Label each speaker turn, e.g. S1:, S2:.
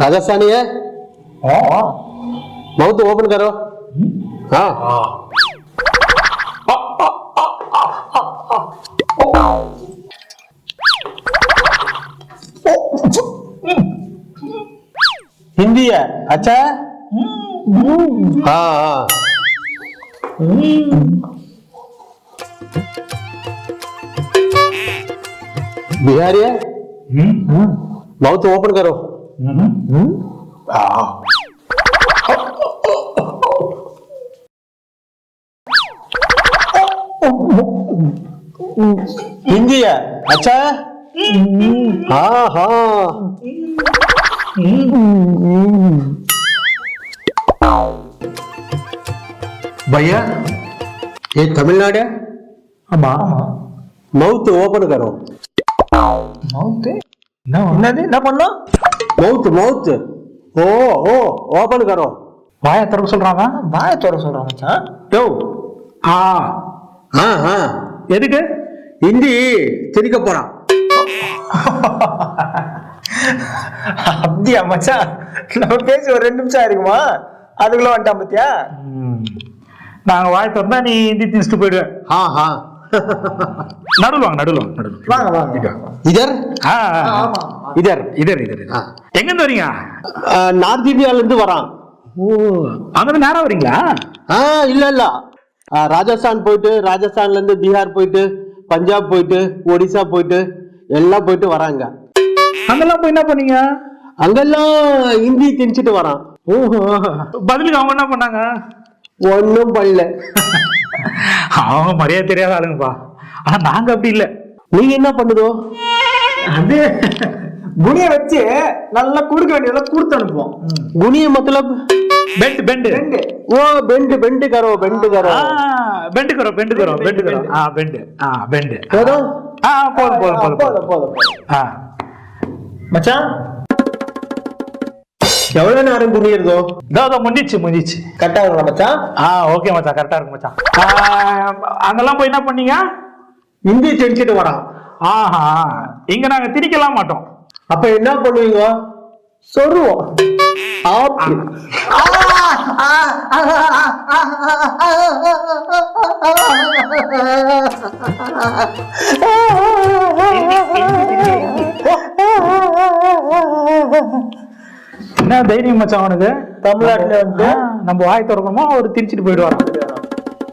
S1: राजस्थानी है mouth open करो हाँ हिंदी है अच्छा है हाँ हाँ बिहारी है माउथ ओपन करो हिंदी है अच्छा है हाँ हाँ भैया ये तमिलनाडु है
S2: ஆமா
S1: माउथ ओपन करो
S2: மவுத்து? என்னது? என்ன பண்ணோம்
S1: மவுத்து மவுத்து. ஓ ஓ ஓபன் கரோ.
S2: வாய திறக்க சொல்றாங்க? வாய திறக்க சொல்றாங்க மச்சான். டோ ஆ
S1: ஆ ஆ.
S2: எதுக்கு?
S1: இந்தி திணிக்க போறான்
S2: அப்படியா மச்சான்? நம்ம பேசி ஒரு ரெண்டு நிமிஷம் ஆயிருக்குமா? அதுக்குள்ள வந்துட்டான் பத்தியா? நாங்க வாய் திறந்தா நீ இந்தி திணிச்சுட்டு போயிடுவேன்.
S1: ஆ ஆ.
S3: நடுவில் வாங்க நடுவில் வாங்க நடுவில்
S2: வாங்க. வாங்க
S3: இதர்? இதர் இதர்
S1: இதர்
S3: எங்கேருந்து வரீங்க?
S1: நார்த் இந்தியாவிலேருந்து வரான்.
S3: ஓ அங்கேருந்து நேரம் வரீங்களா?
S1: ஆ இல்லை இல்லை. ராஜஸ்தான் போயிட்டு ராஜஸ்தான்ல இருந்து பீகார் போயிட்டு பஞ்சாப் போயிட்டு ஒடிசா போயிட்டு எல்லாம் போயிட்டு வராங்க.
S3: அங்கெல்லாம் போய் என்ன பண்ணீங்க?
S1: அங்கெல்லாம் ஹிந்தி திணிச்சிட்டு வரான்.
S3: ஓஹோ. பதிலுக்கு அவங்க என்ன பண்ணாங்க?
S1: ஒன்றும் பண்ணல.
S3: அவன் மரியாதை தெரியாத ஆளுங்கப்பா. ஆனா நாங்க அப்படி இல்ல.
S1: நீங்க என்ன பண்ணுதோ?
S2: அது குனிய வச்சு நல்லா குடுக்க வேண்டியதெல்லாம் கொடுத்து அனுப்புவோம்.
S1: குனிய மத்தலப்
S3: பெண்ட் பெண்ட்.
S1: ஓ பெண்டு பெண்டு கரோ பெண்ட் கரோ
S3: பெண்ட் கரோ பெண்ட் கரோ பெண்ட் கரோ ஆ பெண்ட். ஆ பெண்ட்.
S1: போதும்?
S3: ஆ போதும் போதும் போதும்
S2: போதும்.
S3: ஆ.
S2: மச்சான்?
S1: எவ்வளவு நேரம் குனியிருந்தோ
S3: இதோ முடிஞ்சிச்சு முடிஞ்சிச்சு.
S2: கரெக்டா இருக்கா மச்சான்?
S3: ஆ ஓகே மச்சான் கரெக்டா இருக்கு மச்சான். ஆ, அங்கெல்லாம் போய் என்ன பண்ணீங்க?
S1: ஹிந்தி திணிச்சிட்டு வரான்
S3: ஆஹா இங்க நாங்க திணிக்கலாம் மாட்டோம்.
S1: அப்ப என்ன பண்ணுவீங்க?
S2: சொல்லுவோம்
S1: ஆப்
S3: தைரியம் மச்சான் அவனுக்கு.
S2: தமிழ்நாட்டுல வந்து
S3: நம்ம வாய் திறக்கணுமா அவர் திரிச்சிட்டு போயிடுவாராம்